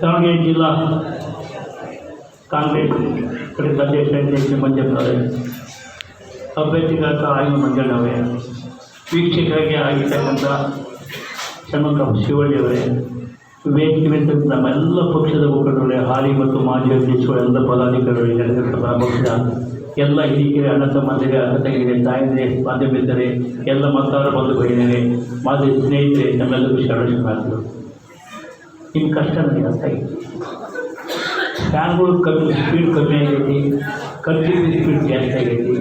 ದಾವಣಗೆರೆ ಜಿಲ್ಲಾ ಕಾಂಗ್ರೆಸ್ ಕಡೆಯಿಂದ ಅಧ್ಯಕ್ಷ ಅಧ್ಯಕ್ಷ ಮಂಜಪ್ಪ ಅಭ್ಯರ್ಥಿಗಳಾದ ಆಯ್ನ ಮಂಜಣ್ಣವರೇ. ವೀಕ್ಷಕರಿಗೆ ಆಗಿರ್ತಕ್ಕಂಥ ಶಮಕ ಶಿವಳ್ಳಿಯವರೇ ಮೇಲೆ ನಮ್ಮೆಲ್ಲ ಪಕ್ಷದ ಮುಖಂಡರೇ, ಹಾಲಿ ಮತ್ತು ಮಾಜಿ ಅಧ್ಯಕ್ಷರು, ಎಲ್ಲ ಪದಾಧಿಕಾರಿಗಳು ನಡೆದಿರ್ತಕ್ಕಂಥ ಪಕ್ಷ, ಎಲ್ಲ ಹಿರಿಕೆರೆ ಅಣ್ಣ ತಮ್ಮಂದಿರೇ ಅಣ್ಣ ತಂಗಿರಿ, ತಾಯಂದಿರೆ ಮಾಧ್ಯಮಿತರೆ ಎಲ್ಲ ಮತದಾರ ಬಂದು ಬಹಿಣಿಯರೇ ಮಾಜಿ ಸ್ನೇಹಿತರೆ, ನಮ್ಮೆಲ್ಲರಿಗೂ ಶರಣ ನಿಮ್ಮ ಕಷ್ಟ ನನಗೆ ಅರ್ಥ ಫ್ಯಾನ್ಗಳು ಕಮ್ಮಿ ಸ್ಪೀಡ್ ಕಮ್ಮಿ ಆಗೈತಿ ಕಂಟಿನ್ಯೂ ಸ್ಪೀಡ್ ಜಾಸ್ತಿ ಆಗೈತಿ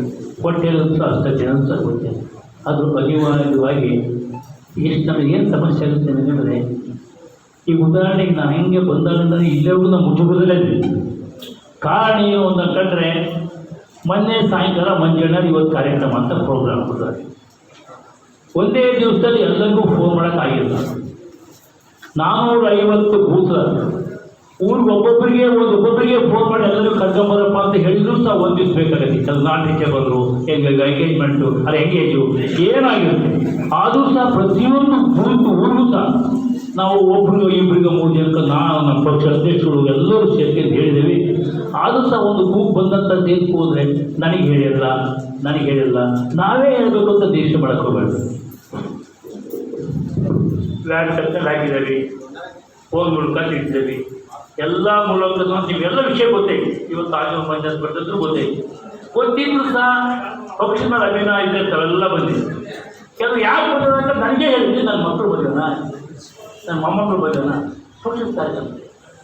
ಹೊಟ್ಟೆಲಂತೂ ಅಷ್ಟು ಜನ ಗೊತ್ತೆ ಅದು ಅನಿವಾರ್ಯವಾಗಿ ಎಷ್ಟು ನಮಗೆ ಏನು ಸಮಸ್ಯೆ ಆಗುತ್ತೆ ಅಂದರೆ ಈ ಉದಾಹರಣೆಗೆ ನಾನು ಹೆಂಗೆ ಬಂದಾಗಂದ್ರೆ ಇಲ್ಲೆವರೆಗೂ ನಾವು ಮುಚ್ಚುವುದಲ್ಲೇ ಕಾರಣ ಏನು ಕಂಡ್ರೆ, ಮೊನ್ನೆ ಸಾಯಂಕಾಲ ಮಂಜಣ್ಣ ಇವತ್ತು ಕಾರ್ಯಕ್ರಮ ಅಂತ ಪ್ರೋಗ್ರಾಮ್ ಕೊಡ್ತಾರೆ ಒಂದೇ ದಿವಸದಲ್ಲಿ ಎಲ್ಲರಿಗೂ ಫೋನ್ ಮಾಡೋಕ್ಕಾಗಿಲ್ಲ ನಾನ್ನೂರ ಐವತ್ತು ಬೂತ್ ಊರಿಗೆ ಒಬ್ಬೊಬ್ಬರಿಗೆ, ಒಂದು ಒಬ್ಬೊಬ್ಬರಿಗೆ ಫೋನ್ ಮಾಡಿ ಎಲ್ಲರೂ ಕರ್ಕೊಂಬರಪ್ಪ ಅಂತ ಹೇಳಿದ್ರು ಸಹ ಒಂದು ದಿವಸ ಬೇಕಾಗತ್ತೆ. ಕೆಲವು ನಾಟಿಕೆ ಬಂದರು, ಹೆಂಗೆ ಎಂಗೇಜ್ಮೆಂಟು ಅದು ಎಂಗೇಜು ಏನಾಗಿರುತ್ತೆ? ಆದರೂ ಸಹ ಪ್ರತಿಯೊಂದು ಬೂತ್ ಊರಿಗೂ ಸಹ ನಾವು ಒಬ್ರಿಗೂ ಇಬ್ಬರಿಗೂ ಮೂರು ಜನಕ್ಕೆ, ನಾನು, ನಮ್ಮ ಪಕ್ಷ, ಅಧ್ಯಕ್ಷರು, ಎಲ್ಲರೂ ಸೇರ್ತಿ ಅಂತ ಹೇಳಿದ್ದೀವಿ. ಆದರೂ ಸಹ ಒಂದು ಕೂಗು ಬಂದಂಥ ದೇಶಕ್ಕೆ ಹೋದರೆ ನನಗೆ ಹೇಳಿಲ್ಲ ನನಗೆ ಹೇಳಿಲ್ಲ ನಾವೇ ಹೇಳಬೇಕು ಅಂತ ದೇಶ ಮಾಡಕ್ಕೆ ಹೋಗ್ಬೇಡ್ರಿ ಸರ್ಕಲ್ ಹಾಕಿದ್ದೀವಿ ಫೋನ್ ಮೂಲಕ ಕಟ್ಟಿದ್ದೀವಿ ಎಲ್ಲ ಮೂಲಕ ನೀವೆಲ್ಲ ವಿಷಯ ಗೊತ್ತೈತಿ. ಇವತ್ತು ಆಜು ಪಂಚಾಯತ್ ಬರ್ತದ್ರು ಗೊತ್ತೈತಿ. ಗೊತ್ತಿದ್ರು ಸಹ ಪಕ್ಷದ ಅಭಿನಯ ಇದೆ ಅವೆಲ್ಲ ಬಂದಿದೆ. ಕೆಲವು ಯಾಕೆ ಬಂದಿದೆ ಅಂತ ನನಗೆ ಹೇಳ್ತೀನಿ ನನ್ನ ಮಕ್ಕಳು ಬಂದನ ನನ್ನ ಮೊಮ್ಮಕ್ಕಳು ಬಂದನ ಪಕ್ಷದ ಕಾರ್ಯಕ್ರಮ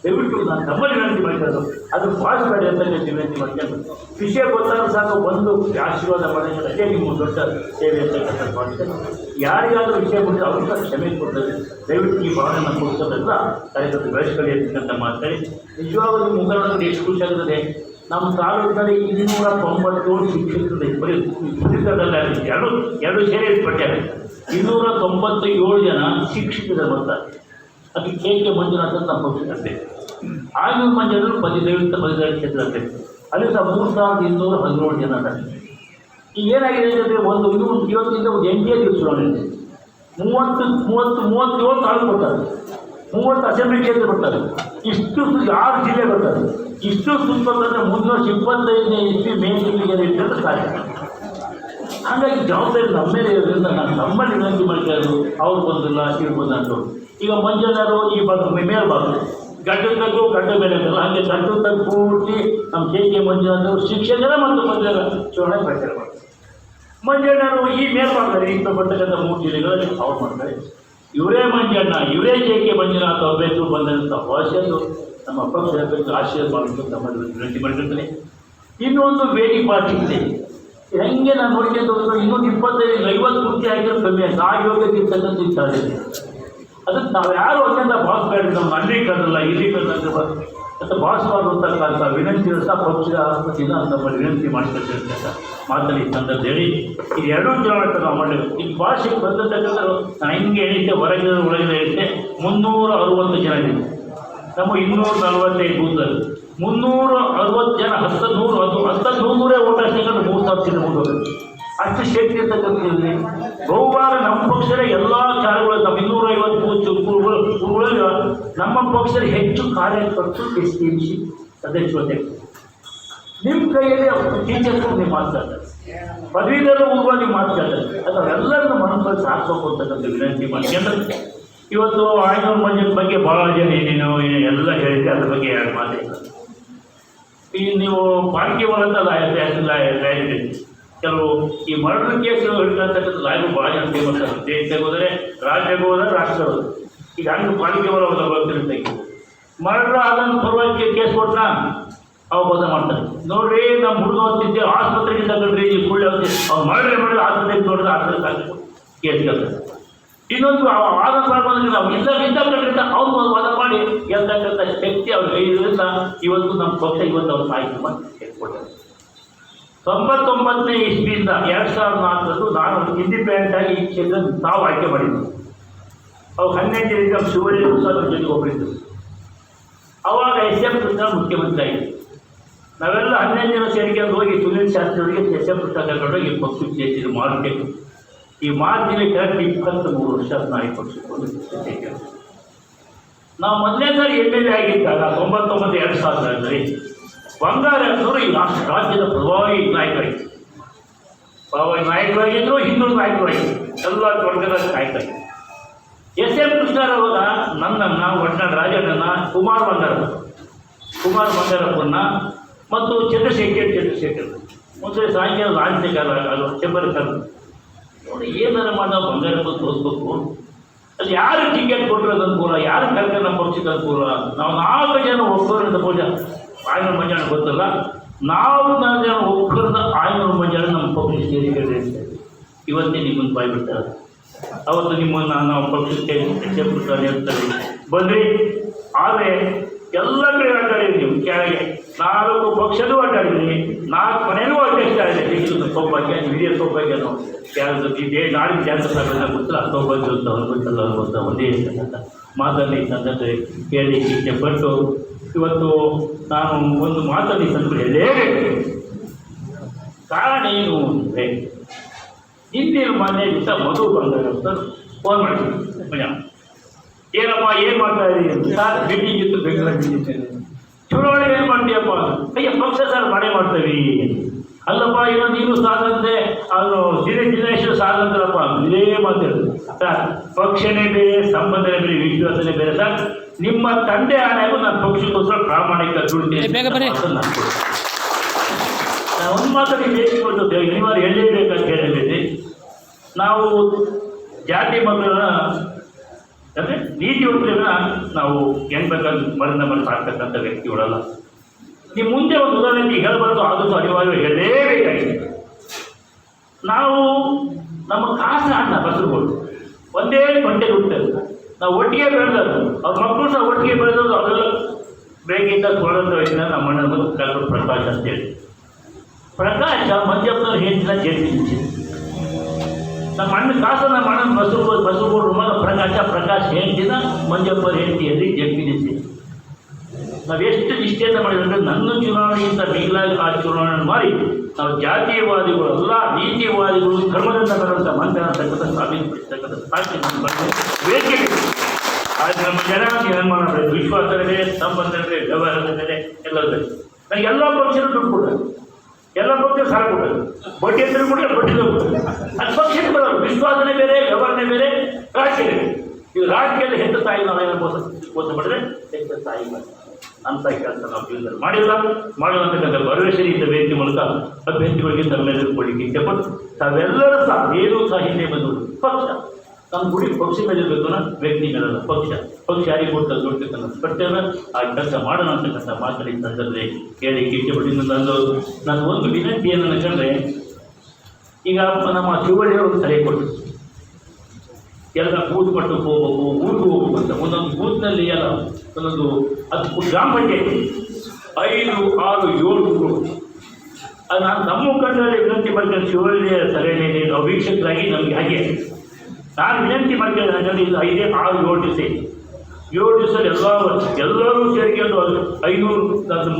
ದಯವಿಟ್ಟು ನಾನು ನಮ್ಮಲ್ಲಿ ವಿನಂತಿ ಮಾಡಿದ್ದು ಅದು ಫಾಸ್ಟ್ ಮಾಡಿ ಅಂತ ನೀವು ವಿನಂತಿ ಮಾಡ್ಕೊಂಡು ವಿಷಯ ಗೊತ್ತಾದ್ರೂ ಸಾಕು ಬಂದು ಆಶೀರ್ವಾದ ಮಾಡಿದ್ರೆ ಅದೇ ನಿಮ್ಮ ದೊಡ್ಡ ಸೇವೆ ಅಂತ ಮಾಡ್ತೇನೆ ಯಾರಿಗಾದರೂ ವಿಷಯ ಕೊಟ್ಟರೆ ಅವ್ರಿಗೆ ಕ್ಷಮೆ ಕೊಡ್ತದೆ. ದಯವಿಟ್ಟು ಈ ಭಾವನೆ ಕೊಡ್ಸೋದಲ್ಲ ಕಾರ್ಯಕರ್ತರು ಬೆಳೆಸ್ಕೊಳ್ಳಿ ಅಂತ ಮಾತಾಡಿ ನಿಜವಾಗಲೂ ಮುಖಂಡರು ಎಷ್ಟು ಖುಷಿ ಆಗುತ್ತದೆ. ನಮ್ಮ ತಾಲೂಕಿನಲ್ಲಿ ಇನ್ನೂರ ತೊಂಬತ್ತೇಳು ಶಿಕ್ಷಕರು ಬರೀ ಶಿಕ್ಷಕರಲ್ಲ ಎರಡು ಎರಡು ಸೇರಿ ಪಠ್ಯ ಇನ್ನೂರ ತೊಂಬತ್ತ ಏಳು ಜನ ಶಿಕ್ಷಕರು ಬರ್ತಾರೆ. ಅದು ಕೆ ಕೆ ನಮ್ಮ ಪಕ್ಷದ ಆಗಿನ ಮಂಜೂರು ಪದಿ ದೈವಿಕ ಬಲಿದಾರಿ ಕ್ಷೇತ್ರ ಅಲ್ಲಿ ಸಹ ಮೂರು ಸಾವಿರದ ಇನ್ನೂರ ಹದಿನೇಳು ಜನ ಈಗ ಏನಾಗಿದೆ ಅಂದರೆ ಒಂದು ಇನ್ನೂರು, ಇವತ್ತಿಂದ ಒಂದು ಎಂಟೇ ದಿವಸ ಚುನಾವಣೆ ಮೂವತ್ತು ಮೂವತ್ತು ಮೂವತ್ತೇಳು ತಾಲೂಕು ಬರ್ತಾರೆ. ಮೂವತ್ತು ಅಸೆಂಬ್ಲಿ ಕ್ಷೇತ್ರ ಬರ್ತಾರೆ. ಇಷ್ಟು ಆರು ಜಿಲ್ಲೆ ಬರ್ತಾರೆ. ಇಷ್ಟು ಸುತ್ತಂದ್ರೆ ವರ್ಷ ಇಪ್ಪತ್ತೈದನೇ ಇಸ್ವಿ ಮೇ ತಿಂಗಳಿಗೆ ಇಟ್ಟಿದ್ರೆ ಸಾಧ್ಯ ಹಾಗಾಗಿ ಜವಾಬ್ದಾರಿ ನಮ್ಮ ಮೇಲೆ ಇರೋದ್ರಿಂದ ನಾನು ನಮ್ಮಲ್ಲಿ ವಿನಂತಿ ಮಾಡ್ಕೊಳ್ಳೋದು ಅವ್ರು ಬಂದಿಲ್ಲ, ಇವ್ರು ಬಂದು ಈಗ ಮಂಜಣ್ಣರು ಈ ಭಾಗ ಮೇಲೆ ಬಾಗಿಲು ಗಡ್ಡ ಬೆಲೆ ಇರ್ತಲ್ಲ ಹಾಗೆ ಗಡ್ಡ ತಗ್ಗು ಪೂರ್ತಿ ನಮ್ಮ ಕೆ ಕೆ ಮಂಜುನಾಥರು ಶಿಕ್ಷಕರ ಮತ್ತು ಮಂಜರ ಚುನಾವಣೆ ಪ್ರಚಾರ ಮಾಡ್ತಾರೆ. ಮಂಜಣ್ಣ ಈ ಮೇಲ್ ಮಾಡ್ತಾರೆ ಇಂಥ ಬರ್ತಕ್ಕಂಥ ಮೂರು ಜಿಲ್ಲೆಗಳಲ್ಲಿ ಅವ್ರು ಮಾಡ್ತಾರೆ. ಇವರೇ ಮಂಜಣ್ಣ, ಇವರೇ ಕೆ ಕೆ ಮಂಜುನಾಥ್ ಅಭ್ಯರ್ಥಿಗಳು ಬಂದಂಥ ಭಾಷೆಯನ್ನು ನಮ್ಮ ಪಕ್ಷ ಆಶೀರ್ವಾದ ಮಾಡಬೇಕು ತಮ್ಮಲ್ಲಿ ವಿನಂತಿ ಮಾಡಿರ್ತೀನಿ ಇನ್ನೊಂದು ವೇದಿ ಪಾರ್ಟಿ ಇದೆ. ಹೆಂಗೆ ನಾನು ನೋಡ್ಕೊಂಡು ಇನ್ನೊಂದು ಇಪ್ಪತ್ತೈದು ಐವತ್ತು ಕುರ್ತಿ ಆಗಿರೋ ಕಮ್ಮಿ ಆಯ್ತು. ಆ ಯೋಗ್ಯತೆ ಇರ್ತಕ್ಕಂಥ ಇರ್ತಾರೆ ಅದಕ್ಕೆ ನಾವು ಯಾರು ಬಾಸ್ ಬೇಡ ನಮ್ಮ ಅಲ್ಲಿ ಕರಲ್ಲ ಇಲ್ಲಿ ಕರಲ್ಲ ಮತ್ತು ಬಾಸ್ ಮಾಡುವಂತಕ್ಕಂಥ ವಿನಂತಿ ಸಹ ಪಕ್ಷದ ಆಸ್ಪತ್ರೆಯಿಂದ ನಮ್ಮ ವಿನಂತಿ ಮಾಡ್ತಕ್ಕಂಥ ಮಾತಲ್ಲಿ ಅಂತಂದು ಹೇಳಿ ಇದು ಎರಡೂ ಕಿಲೋಮೀಟರ್ ನಾವು ಮಾಡಿದ್ರು ಈ ಭಾಷೆಗೆ ಬಂದಿರ್ತಕ್ಕಂಥ ನಾನು ಹಿಂಗೆ ಹೇಳಿದ್ದೆ, ಹೊರಗಿನ ಒಳಗಿನ ಹೇಳಿದ್ದೆ, ಮುನ್ನೂರ ಅರವತ್ತು ಜನ ಇದೆ ನಮ್ಮ ಇನ್ನೂರ ನಲವತ್ತೈದು ಬೂತಲ್ಲಿ ಮುನ್ನೂರ ಅರವತ್ತು ಜನ ಹತ್ತು ನೂರು ಹತ್ತು ಹತ್ತತ್ತು ನೂರೇ ಓಟ್ ಹಾಕಿದ್ರೆ ಮೂರು ಸಾವಿರ ಜನ ಮುಂದೆ ಅಷ್ಟು ಶಕ್ತಿ ಇರ್ತಕ್ಕಂಥದ್ರಲ್ಲಿ ಬಹುವಾರ ನಮ್ಮ ಪಕ್ಷದ ಎಲ್ಲ ಕಾರ್ಯಗಳು ನಮ್ಮ ಇನ್ನೂರ ಐವತ್ತು ನಮ್ಮ ಪಕ್ಷದ ಹೆಚ್ಚು ಕಾರ್ಯಕರ್ತರು ಎಸ್ ಟಿ ಎಂ ಸಿ ಸದಸ್ಯತೆ ನಿಮ್ಮ ಕೈಯಲ್ಲಿ ಟೀಚರ್ಸ್ ನೀವು ಮಾತಾಡ್ತಾರೆ ಪದವೀಧರ ಊರುಗಳು ನೀವು ಮಾತಾಡ್ತಾರೆ ಅದು ಮನಸ್ಸಲ್ಲಿ ಸಾಕಬೇಕು ಅಂತಕ್ಕಂಥ ವಿನಂತಿ ಮಾಡ್ಕೊಂಡ್ರೆ ಇವತ್ತು ಆಯ್ನೂರು ಮಂಜನ ಬಗ್ಗೆ ಭಾಳ ಜನ ಏನೇನು ಏನೋ ಎಲ್ಲ ಹೇಳಿದೆ ಅದ್ರ ಬಗ್ಗೆ ಎರಡು ಮಾತಿಲ್ಲ ಈ ನೀವು ಪಾರ್ಕಿ ಒಳಗೆ ಲಾಯರ್ ಕೆಲವು ಈ ಮರ್ಡರ್ ಕೇಸ್ ಹಿಡ್ಕೊಂತಕ್ಕಂಥ ಲಾಯರು ಭಾಳ ಜನ ಫೇಮಸ್ ಆಗುತ್ತೆ ದೇಶದಾಗ ಹೋದರೆ ರಾಜ್ಯಕ್ಕೆ ಹೋದ್ರೆ ರಾಷ್ಟ್ರ ಈಗ ಹಂಗೆ ಪಾಲಿಕೆ ಬರ್ತಿರುತ್ತೆ ಮರ್ಡರ್ ಆದಂತ ಪರವಾಗಿ ಕೇಸ್ ಕೊಟ್ಟ ಅವಾಗ ಬದ ಮಾಡ್ತಾರೆ ನೋಡ್ರಿ ನಮ್ಮ ಹುಡುಗ ಹೋಗ್ತಿದ್ದೆ ಆಸ್ಪತ್ರೆಗೆ ತಗೊಂಡ್ರಿ, ಈ ಸುಳ್ಳು ಹೋಗ್ತಿ ಅವ್ರು ಮರಳಿ ಮಾಡಿ ಆಸ್ಪತ್ರೆಗೆ ನೋಡಿದ್ರೆ ಆಸ್ಪತ್ರೆ ಕೇಸ್ ಕೇಳ್ತಾರೆ. ಇನ್ನೊಂದು ವಾದ ಬಂದ್ರೆ ನಾವು ಇಲ್ಲ ಕಂಡ್ರಿಂದ ಅವ್ರು ವಾದ ಮಾಡಿ ಗೆಲ್ತಕ್ಕಂಥ ಶಕ್ತಿ ಅವ್ರಿಗೆ ಇರೋದ್ರಿಂದ ಇವತ್ತು ನಮ್ಮ ಪಕ್ಷ ಇವತ್ತು ಅವ್ರು ಸಾಹಿತ್ಯ ಕೊಡ್ತಾರೆ ತೊಂಬತ್ತೊಂಬತ್ತನೇ ಇಸ್ವಿಯಿಂದ ಎರಡು ಸಾವಿರದ ನಾಲ್ಕರದ್ದು ನಾನು ಇಂಡಿಪೆಂಡೆಂಟ್ ಆಗಿ ಈ ಕ್ಷೇತ್ರ ತಾವು ಆಯ್ಕೆ ಮಾಡಿದ್ದು. ಅವು ಹನ್ನೆಂಟರಿಂದ ಶಿವಳ್ಳಿ ಸಹ ನಮ್ಮ ಜೊತೆಗೆ ಹೋಗಿದ್ದರು ಅವಾಗ ಎಸ್ ಎಂ ಕೃಷ್ಣ ಮುಖ್ಯಮಂತ್ರಿ ಆಗಿತ್ತು ನಾವೆಲ್ಲ ಹನ್ನೆರಡು ಜನ ಸೇರಿಕೊಂಡು ಹೋಗಿ ಸುನೀಲ್ ಶಾಸ್ತ್ರಿ ಅವರಿಗೆ ಎಸ್ ಎಂ ಕೃಷ್ಣ ಕರ್ಕೊಂಡೋಗಿ ಪಕ್ಷಕ್ಕೆ ಸೇರಿಸಿದ್ರು ಮಾರ್ಕೆಟ್. ಈ ಮಾರ್ಚಿನಲ್ಲಿ ಕರೆಕ್ಟ್ ಇಪ್ಪತ್ತು ಮೂರು ವರ್ಷ ನಾವು ಈ ನಾವು ಮೊದಲನೇ ಸಾರಿ ಎಂ ಎಲ್ ಎ ಆಗಿದ್ದಾಗ ತೊಂಬತ್ತೊಂಬತ್ತು ಎರಡು ಸಾವಿರದಲ್ಲಿ ಬಂಗಾರಪ್ಪನವರು ಈ ರಾಷ್ಟ್ರ, ರಾಜ್ಯದ ಪ್ರಭಾವಿ ನಾಯಕರಾಗಿದ್ದರು ಪ್ರಭಾವಿ ನಾಯಕರಾಗಿದ್ದರು ಹಿಂದೂ ನಾಯಕರಾಗಿದ್ದರು ಎಲ್ಲ ವರ್ಗದ ನಾಯಕರು. ಎಸ್ ಎಂ ನನ್ನ ನನ್ನನ್ನು ಒಟ್ಟ ರಾಜಣ್ಣನ ಕುಮಾರ್ ಬಂಗಾರಪ್ಪ ಕುಮಾರ್ ಬಂಗಾರಪ್ಪನ ಮತ್ತು ಚಂದ್ರಶೇಖರ್ ಚಂದ್ರಶೇಖರ್. ಮುಂಚೆ ಸಾಯಂಕಾಲ ರಾಜಶೇಖರ ಅದು ಚೆಂಬರ್ಕರ್ ನೋಡಿ, ಏನಾರ ಮಾಡೋ ಬಂಗಾರಪ್ಪ ತೋರಿಸ್ಬೇಕು. ಅಲ್ಲಿ ಯಾರು ಟಿಕೆಟ್ ಕೊಟ್ಟಿರೋದು ಅನುಕೂಲ ಯಾರು ಕರ್ಕೊಂಡು ಪಕ್ಷಕ್ಕೆ ಅನುಕೂಲ ನಾವು ನಾಲ್ಕು ಜನ ಒಬ್ಬರಿಂದ ಪೂಜ ಆಯ್ನೂರು ಮಂಜಾಣ ಗೊತ್ತಲ್ಲ? ನಾವು ನಾಲ್ಕು ಒಬ್ಬರದ ಆಯ್ನ ಮಂಜಾಣ ನಮ್ಮ ಪಕ್ಷಕ್ಕೆ ಸೇರಿಕೆ ಇವತ್ತೇ ನಿಮ್ಮನ್ನು ಬಾಯ್ಬಿಡ್ತಾರೆ ಅವತ್ತು ನಿಮ್ಮನ್ನು ನಾವು ಪಕ್ಷಕ್ಕೆ ಸೇರ್ಬಿಡ್ತಾರೆ ಹೇಳ್ತಾರೆ ಬಂದ್ರಿ? ಆದರೆ ಎಲ್ಲ ಕಡೆ ಅಡ್ಡಾಡಿದ್ರಿ ನೀವು, ಕೆಳಗೆ. ನಾಲ್ಕು ಪಕ್ಷದೂ ಅಡ್ಡಾಡಿದ್ರಿ ನಾಲ್ಕು ಮನೆಯೂ ಅಧ್ಯಕ್ಷ ಆಗಿದೆ. ಸಿಕ್ಕಿದ್ದು ಸೌಭಾಗ್ಯ, ಹಿರಿಯ ಸೌಭಾಗ್ಯ ನಾವು. ಯಾರು ಇದೇ ನಾಡಿನ ಸಾಗಲ್ಲ ಗೊತ್ತಿಲ್ಲ ಸೌಭಾಗ್ಯ ಅಂತ ಅವ್ರು ಗೊತ್ತಲ್ಲ ಅವ್ರು ಗೊತ್ತ ಒಂದೇ ಅಂತ ಮಾತಲ್ಲಿ ತಂದದ್ದು ಕೇಳಿ ಇಚ್ಛೆ ಪಟ್ಟು ಇವತ್ತು ನಾನು ಒಂದು ಮಾತಲ್ಲಿ ಹೇಳಲೇಬೇಕು. ಕಾರಣ ಏನು ಅಂದರೆ ಹಿಂದಿನ ಮನೆ ದಿವಸ ಮಧು ಬಂದಾಗ ಅಂತ ಫೋನ್ ಮಾಡಿದ್ವಿ ಏನಪ್ಪ ಏನು ಮಾಡ್ತಾ ಇದ್ದೀರಿ ಸರ್ ಮೀಟಿಂಗ್ ಇತ್ತು ಬೆಂಗಳೂರು ಚುನಾವಣೆ ಏನು ಮಾಡ್ತೀಯಪ್ಪ ಅಯ್ಯ ಪಕ್ಷ ಸರ್ ಮಾಡೇ ಮಾಡ್ತೀವಿ ಅಲ್ಲಪ್ಪ ಏನೋ ನೀನು ಸಾಧಂತೆ ಅದು ಜಿಲ್ಲೆ ಜಿಲ್ಲೇಶ್ವರ ಸಾಧಂತರಪ್ಪ ಇದೇ ಮಾತಾಡಿದ್ರು ಸರ್ ಪಕ್ಷನೇ ಬೇರೆ ಸಂಬಂಧನೇ ಬೇರೆ ವಿಶ್ವಾಸನೇ ಬೇರೆ. ಸರ್ ನಿಮ್ಮ ತಂದೆ ಆನೆಗೂ ನಾನು ಪಕ್ಷಕ್ಕೋಸ್ಕರ ಪ್ರಾಮಾಣಿಕ ದುಡ್ಡು ನಾನು ಒಂದು ಮಾತಲ್ಲಿ ಬೇಸಿಕೊಂಡು ಅನಿವಾರ್ಯ ಹೇಳಲೇಬೇಕಂತ ಹೇಳಿದ್ದೀನಿ ನಾವು ಜಾತಿ ಮಕ್ಕಳನ್ನ ಅಂದರೆ ನೀತಿ ಉಳಿಗಳನ್ನ ನಾವು ಹೆಂಗ್ ಬೇಕಾದ್ರೆ ಮರಣ ಮರೆತು ಹಾಕ್ತಕ್ಕಂಥ ವ್ಯಕ್ತಿಗಳಲ್ಲ. ನೀವು ಮುಂದೆ ಒಂದು ಉದಾಹರಣೆ ಹೇಳಬಾರ್ದು ಆದದ್ದು ಅನಿವಾರ್ಯ ಹೇಳಲೇಬೇಕಾಗಿದೆ ನಾವು ನಮ್ಮ ಕಾಸ ಅಣ್ಣ ಬಸರುಗಳು ಒಂದೇ ಗಂಟೆ ಹುಟ್ಟರು ನಾವು ಒಟ್ಟಿಗೆ ಬೆಳೆದದ್ದು. ಅವ್ರ ಮಕ್ಕಳು ಸಹ ಒಟ್ಟಿಗೆ ಬೆಳೆದದ್ದು. ಅದೆಲ್ಲ ಬೇಗಿಂದ ಸ್ವತಂತ್ರ ವಯಸ್ಸಿನ ನಮ್ಮ ಅಣ್ಣನ ಡಾಕ್ಟರ್ ಪ್ರಕಾಶ್ ಅಂತೇಳಿ ಪ್ರಕಾಶ ಮಂಜಪ್ಪನವ್ರು ಹೆಚ್ಚಿನ ಜೇಸಿ ನಮ್ಮ ಅಣ್ಣ ಕಾಸ ನಮ್ಮ ಅಣ್ಣನ ಬಸರು ಬಸರು ಮಗ ಪ್ರಕಾಶ ಪ್ರಕಾಶ್ ಹೇಳ್ತಿನ ಮಂಜಪ್ಪನ ಹೇಳ್ತಿಯಲ್ಲಿ ಜಗ್ಗಿನಿಸಿ ನಾವು ನಿಷ್ಠೆಯನ್ನು ಮಾಡಿದ್ರೆ ನನ್ನ ಚುನಾವಣೆಯಿಂದ ಮಿಗಿಲಾಗಿ ಆ ಚುನಾವಣೆ ಮಾಡಿ ನಾವು ಜಾತೀಯವಾದಿಗಳು ಎಲ್ಲ ನೀತಿವಾದಿಗಳು ಧರ್ಮದಿಂದ ಬರುವಂಥ ಮಂತ್ರ ಅಂತಕ್ಕಂಥ ಸಾಬೀತುಪಡಿಸ್ತಕ್ಕಂಥ ಸಾಕ್ಷಿ ಬೇಕಿದೆ ಆದರೆ ನಮ್ಮ ಜನ ನಿರ್ಮಾಣ ಬೇರೆ ವಿಶ್ವಾಸದ ಮೇಲೆ ಸಂಬಂಧದ ಮೇಲೆ ವ್ಯವಹಾರದ ಮೇಲೆ ಎಲ್ಲದ ಮೇಲೆ ನನಗೆ ಎಲ್ಲ ಪಕ್ಷನೂ ದುಡ್ಡು ಕೊಡೋದು ಎಲ್ಲ ಪಕ್ಷ ಸಾಲ ಕೊಡೋದು ಬಡ್ಡಿ ಹತ್ರ ಕೂಡ ಬಡ್ಡಿ ಕೊಡೋದು ಅದು ಪಕ್ಷಕ್ಕೆ ಬರೋದು ವಿಶ್ವಾಸನೆ ಬೇರೆ ವ್ಯವಹಾರನೇ ಬೇರೆ ರಾಜಕೀಯ ಬೇರೆ ಇದು ರಾಜಕೀಯದ ಹೆತ್ತ ತಾಯಿ ನಾವೇನೋ ಮೋಸ ಮೋಸ ಹೆತ್ತ ತಾಯಿ ಅಂತ ಕೆಲಸ ನಾವು ಜೀವನದಲ್ಲಿ ಮಾಡಿಲ್ಲ. ಮಾಡುವಂತಕ್ಕಂಥ ಭರವಸೆ ಇದ್ದ ವ್ಯಕ್ತಿ ಮೂಲಕ ಅಭ್ಯರ್ಥಿಗಳಿಗೆ ತಮ್ಮೆಲ್ಲರೂ ಕೊಡಲಿಕ್ಕೆ ಇಷ್ಟಪಟ್ಟು ತಾವೆಲ್ಲರೂ ಸಹ, ಏನು ಸಹ ಹಿಂದೆ ಬಂದು ಪಕ್ಷ. ನಮ್ಮ ಗುಡಿ ಪಕ್ಷ ಮೇಲೆ ಇರಬೇಕು ಅನ್ನೋ ವ್ಯಕ್ತಿ ಮೇಲಲ್ಲ ಪಕ್ಷ. ಪಕ್ಷ ಯಾರಿಗೆ ಕೊಡ್ತಾ ದುಡ್ಡಕ್ಕನ್ನ ಕರ್ತವ್ಯ ಆ ಕೆಲಸ ಮಾಡೋಣ ಅಂತಕ್ಕಂಥ ಮಾತಾಡಿ ಸಂದರ್ಭದಲ್ಲಿ. ಕೇಳಿ ಇಷ್ಟಪಟ್ಟು ನಂದು ನಾನು ಒಂದು ವಿನಂತಿ ಏನನ್ನ ಕಂಡ್ರೆ ಈಗ ನಮ್ಮ ಶಿವಳ್ಳಿಯವರು ಸಲಹೆ ಕೊಟ್ಟರು. ಎಲ್ಲ ಕೂದು ಪಟ್ಟು ಹೋಗ್ಬೇಕು ಊರಿಗೆ ಹೋಗ್ಬೇಕು ಅಂತ. ಒಂದೊಂದು ಕೂದಿನಲ್ಲಿ ಎಲ್ಲ ಒಂದೊಂದು ಹತ್ತು ಗ್ರಾಮ ಪಂಚಾಯತಿ ಐದು, ಆರು, ಏಳು ಅದು ನಾನು ನಮ್ಮ ಮುಖಂಡರಲ್ಲಿ ವಿನಂತಿ ಮಾಡ್ಕೊಂಡು ಶಿವಳ್ಳಿಯ ಸಲಹೆಯಲ್ಲಿ ನೀನು ವೀಕ್ಷಕರಾಗಿ ನಮಗೆ ಹಾಗೆ. ನಾನು ವಿನಂತಿ ಮಾಡ್ಕೊಂಡು ಇದು ಐದೇ, ಆರು, ಏಳು ದಿವಸ ಏಳು ದಿವಸ ಎಲ್ಲ ಎಲ್ಲರೂ ಸೇರಿಕೊಂಡು ಅದು ಐನೂರು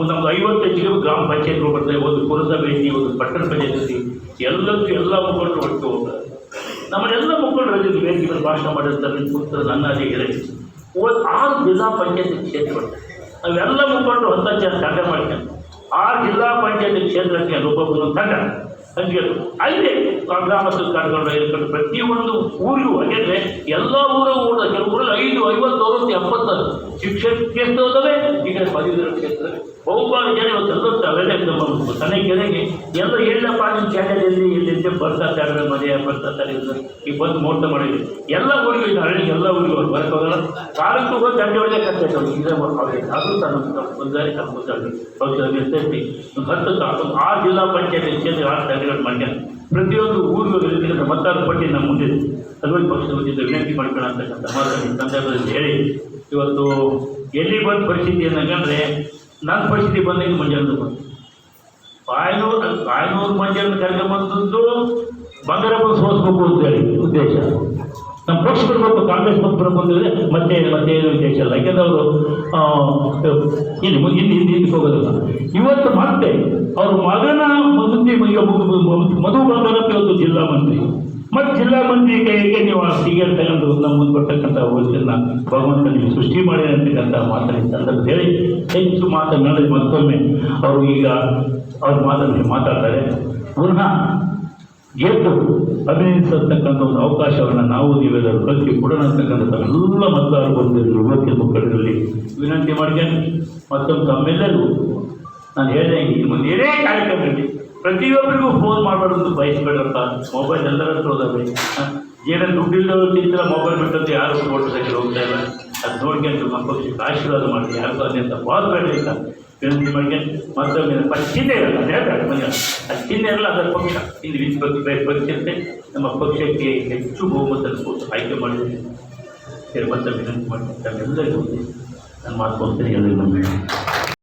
ನಮ್ಮದು ಐವತ್ತೈದು ಗ್ರಾಮ ಪಂಚಾಯತ್ಗಳು ಬರ್ತದೆ ಒಂದು ಪುರಸಭೆ ಒಂದು ಪಟ್ಟಣ ಪಂಚಾಯತ್ ಎಲ್ಲರೂ ಎಲ್ಲ ಮುಖಂಡರು ಒಟ್ಟು ಹೋಗ್ತಾರೆ. ನಮ್ಮನ್ನೆಲ್ಲ ಅಲ್ಲಿ ವೇದಿಕೆ ಭಾಷಣ ಮಾಡಿರ್ತಾರೆ ಕೂತಾರೆ ನನ್ನ ಅಧಿಕಾರಿ ಓದ್ ಆರು ಜಿಲ್ಲಾ ಪಂಚಾಯತ್ ಕ್ಷೇತ್ರಗಳು. ನಾವೆಲ್ಲ ಮುಖಂಡರು ಹತ್ತು ಜನ ತಂಡ ಮಾಡ್ಕೊಂಡು, ಆರು ಜಿಲ್ಲಾ ಪಂಚಾಯತಿ ಕ್ಷೇತ್ರಕ್ಕೆ ಒಬ್ಬೊಬ್ಬರು ತಂಡ ಹಂಗೆ ಅಲ್ಲೇ ಆ ಕಾರ್ಯಕ್ರಮ ಇರ್ಕೊಂಡು ಪ್ರತಿಯೊಂದು ಊರಿಗೂ ಯಾಕೆಂದರೆ ಎಲ್ಲ ಊರ ಊರ ಕೆಲವು ಊರಲ್ಲಿ ಐದು, ಐವತ್ತು ಅರವತ್ತು ಎಪ್ಪತ್ತು ಶಿಕ್ಷಣ ಕ್ಷೇತ್ರದವೇ ಈಗ ಪದವೀಧರ ಕ್ಷೇತ್ರ. ಬಹುಪಾಲು ಜನ ಇವತ್ತೆಲ್ಲ ಅವೆಲ್ಲ ನಮ್ಮ ಕೆರೆಗೆ. ಎಲ್ಲ ಎಲ್ಲಪ್ಪ ನಿಮ್ಮ ಚಾನಲಲ್ಲಿ ಎಲ್ಲಿಂದ ಬರ್ತಾ ಇದ್ದಾರೆ ಮಧ್ಯ ಬರ್ತಾ ಈಗ ಬಂದು ಮೋಟ ಮಾಡಿದ್ವಿ ಎಲ್ಲ ಊರಿಗೂ ಇದು ಹಳ್ಳಿ ಎಲ್ಲ ಊರಿಗೂ ಅವ್ರು ಬರಕ್ಕೆ ಹೋಗಲ್ಲ. ಕಾಲಕ್ಕೂ ಹೋಗಿ ದಂಡೆ ಒಳ್ಳೆ ಆಯ್ತು ಇದೇ ಅವ್ರಿಗೆ ಅದು ತನ್ನ ಒಂದಾರಿ ತಮ್ಮ ಪಕ್ಷದ ಎಸ್ತೈತಿ ಒಂದು ಹತ್ತು ಆ ಒಂದು ಜಿಲ್ಲಾ ಪಂಚಾಯತ್ ಕ್ಷೇತ್ರ ಆರು ತಂಡಗಳು ಮಾಡ್ಕೊಂಡು ಪ್ರತಿಯೊಂದು ಊರಿಗೂ ಇರತಕ್ಕಂಥ ಮತದಾರ ಪಟ್ಟಿ ನಮ್ಮ ಮುಂದೆ ಸಲುವಾಗಿ ಪಕ್ಷದ ವತಿಯಿಂದ ವಿನಂತಿ ಮಾಡ್ಕೊಳ್ಳೋ ಅಂತಕ್ಕಂಥ ಮಾತನ್ನು ಈ ಸಂದರ್ಭದಲ್ಲಿ ಹೇಳಿ, ಇವತ್ತು ಎಲ್ಲಿ ಬಂದ ಪರಿಸ್ಥಿತಿ ಅನ್ನಕಂದ್ರೆ ನನ್ನ ಪರಿಸ್ಥಿತಿ ಬಂದಾಗ ಮಂಜಾನ ಬಂತು ಬಾಯ್ನೂರು ಬಾಯ್ನೂರು ಮಂಜಾನ ಕರ್ಕೊಂಬಂದದ್ದು ಬಂದು ಸೋಸ್ಬೇಕು ಅಂತ ಹೇಳಿ, ಉದ್ದೇಶ. ನಮ್ಮ ಪಕ್ಷ ಬರಬೇಕು ಕಾಂಗ್ರೆಸ್ ಮತ್ತು ಬರಬೇಕು ಅಂತಂದ್ರೆ ಮತ್ತೆ ಮತ್ತೆ ಏನು ಉದ್ದೇಶ ಅಲ್ಲ ಯಾಕೆಂದ್ರೆ ಅವರು ಇಲ್ಲಿ ಮುಂದೆ ಹಿಂದೆ ಹಿಂದೆ ಹಿಂದಕ್ಕೆ ಹೋಗೋದಿಲ್ಲ. ಇವತ್ತು ಮತ್ತೆ ಅವ್ರ ಮಗನ ಮುಂದೆ ಮಧು ಬಂಗಾರಪ್ಪ ಇವತ್ತು ಜಿಲ್ಲಾ ಮಂತ್ರಿ. ಮತ್ತು ಜಿಲ್ಲಾ ಮಂತ್ರಿ ಕೈಗೆ ನೀವು ಆ ಟಿಕೆಟ್ ತಗೊಂಡು ನಮ್ಮ ಮುಂದೆ ಬರ್ತಕ್ಕಂಥ ವ್ಯವಸ್ಥೆಯನ್ನ ಭಗವಂತ ನೀವು ಸೃಷ್ಟಿ ಮಾಡಿ ಅಂತಕ್ಕಂಥ ಮಾತನ್ನ ಸಂದರ್ಭ ಹೇಳಿ. ಹೆಚ್ಚು ಮಾತನಾಡಿ ಮತ್ತೊಮ್ಮೆ ಅವರು ಈಗ ಅವ್ರ ಮಾತನ್ನು ಮಾತಾಡ್ತಾರೆ. ಪುನಃ ಗೆದ್ದು ಅಭಿನಯಿಸತಕ್ಕಂಥ ಒಂದು ಅವಕಾಶವನ್ನು ನಾವು ನೀವೆಲ್ಲರೂ ಕಲ್ತಿ ಕೊಡೋಣ ಎಲ್ಲ ಮತದಾರರು ಬಂದಿದ್ದರು ಯುವಕ ಮಕ್ಕಳಲ್ಲಿ ವಿನಂತಿ ಮಾಡ್ಕೊಂಡು ಮತ್ತೊಂದು ತಮ್ಮೆಲ್ಲರೂ ನಾನು ಹೇಳಿದೆ ಈ ಮುಂದೆ ಏನೇ ಕಾರ್ಯಕ್ರಮ ಇರಲಿ, ಪ್ರತಿಯೊಬ್ಬರಿಗೂ ಫೋನ್ ಮಾಡಬಾರ್ದು ಬಯಸ್ಬೇಡಪ್ಪ. ಮೊಬೈಲ್ ಎಲ್ಲರ ಹತ್ರ ಏನೇ ಏನೋ ದುಡ್ಡಿಲ್ಲದವ್ರ ಮೊಬೈಲ್ ಬಿಟ್ಟಂತ ಯಾರು ತೆಗೆದು ಹೋಗ್ತಾ ಇಲ್ಲ. ಅದು ನೋಡ್ಕೊಂಡು ನಮ್ಮ ಆಶೀರ್ವಾದ ಮಾಡಿ ಯಾರಿಗೂ ಬಾಲ್ ಬೇಡ ಇಲ್ಲ. ವಿನಂತಿ ಬಗ್ಗೆ ಮತ್ತೊಮ್ಮೆ ಪಕ್ಷ ಇರಲ್ಲ ಹೇಳ್ತಾರೆ ಮನೆ ಚಿಹ್ನೆ ಇರಲ್ಲ, ಅದರ ಪಕ್ಷ. ಇಲ್ಲಿ ವಿಜ್ ಪಕ್ಷ ಪಕ್ಷಕ್ಕೆ ನಮ್ಮ ಪಕ್ಷಕ್ಕೆ ಹೆಚ್ಚು ಬಹುಮತ ಕೊಟ್ಟು ಆಯ್ಕೆ ಮಾಡಿದ್ದೀವಿ ಮತ್ತೆ ವಿನಂತಿ ಮಾಡಿ. ತಮ್ಮೆಲ್ಲರಿಗೂ ನಾನು ಮಾತು ಎಲ್ಲರಿಗೂ ನಮಗೆ